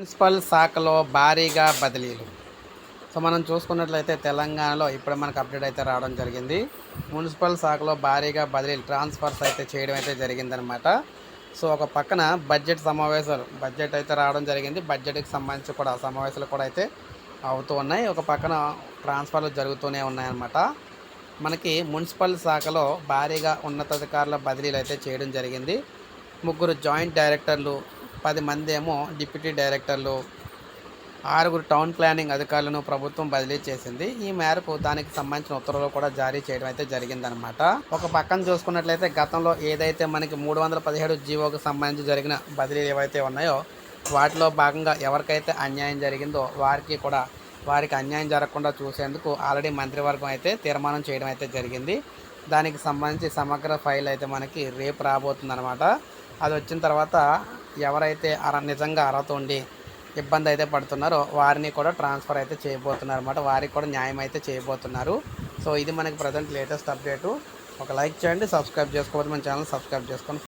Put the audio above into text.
Municipal శాఖలో భారీగా బదిలీలు. సో మనం చూసుకున్నట్లయితే తెలంగాణలో ఇప్పుడు మనకు అప్డేట్ అయితే రావడం జరిగింది. మున్సిపల్ శాఖలో భారీగా బదిలీలు ట్రాన్స్ఫర్స్ అయితే చేయడం అయితే జరిగిందనమాట సో ఒక పక్కన బడ్జెట్ సమావేశాలు బడ్జెట్ అయితే రావడం జరిగింది. బడ్జెట్కి సంబంధించి కూడా సమావేశాలు కూడా అయితే అవుతూ ఉన్నాయి. ఒక పక్కన ట్రాన్స్ఫర్లు జరుగుతూనే ఉన్నాయన్నమాట. మనకి మున్సిపల్ శాఖలో భారీగా ఉన్నతాధికారుల బదిలీలు అయితే చేయడం జరిగింది. ముగ్గురు జాయింట్ డైరెక్టర్లు పది మంది ఏమో డిప్యూటీ డైరెక్టర్లు ఆరుగురు టౌన్ ప్లానింగ్ అధికారులను ప్రభుత్వం బదిలీ చేసింది. ఈ మేరకు దానికి సంబంధించిన ఉత్తర్వులు కూడా జారీ చేయడం అయితే జరిగిందనమాట ఒక పక్కన చూసుకున్నట్లయితే గతంలో ఏదైతే మనకి మూడు వందల పదిహేడు జీవోకి సంబంధించి జరిగిన బదిలీలు ఏవైతే ఉన్నాయో వాటిలో భాగంగా ఎవరికైతే అన్యాయం జరిగిందో వారికి కూడా వారికి అన్యాయం జరగకుండా చూసేందుకు ఆల్రెడీ మంత్రివర్గం అయితే తీర్మానం చేయడం అయితే జరిగింది. దానికి సంబంధించి సమగ్ర ఫైల్ అయితే మనకి రేపు రాబోతుందన్నమాట. అది వచ్చిన తర్వాత ఎవరైతే అర నిజంగా అర్హత ఉండి ఇబ్బంది అయితే పడుతున్నారో వారిని కూడా ట్రాన్స్ఫర్ అయితే చేయబోతున్నారు అనమాట వారికి కూడా న్యాయం అయితే చేయబోతున్నారు. సో ఇది మనకి ప్రజెంట్ లేటెస్ట్ అప్డేటు. ఒక లైక్ చేయండి సబ్స్క్రైబ్ చేసుకోవద్దు మన ఛానల్ సబ్స్క్రైబ్ చేసుకొని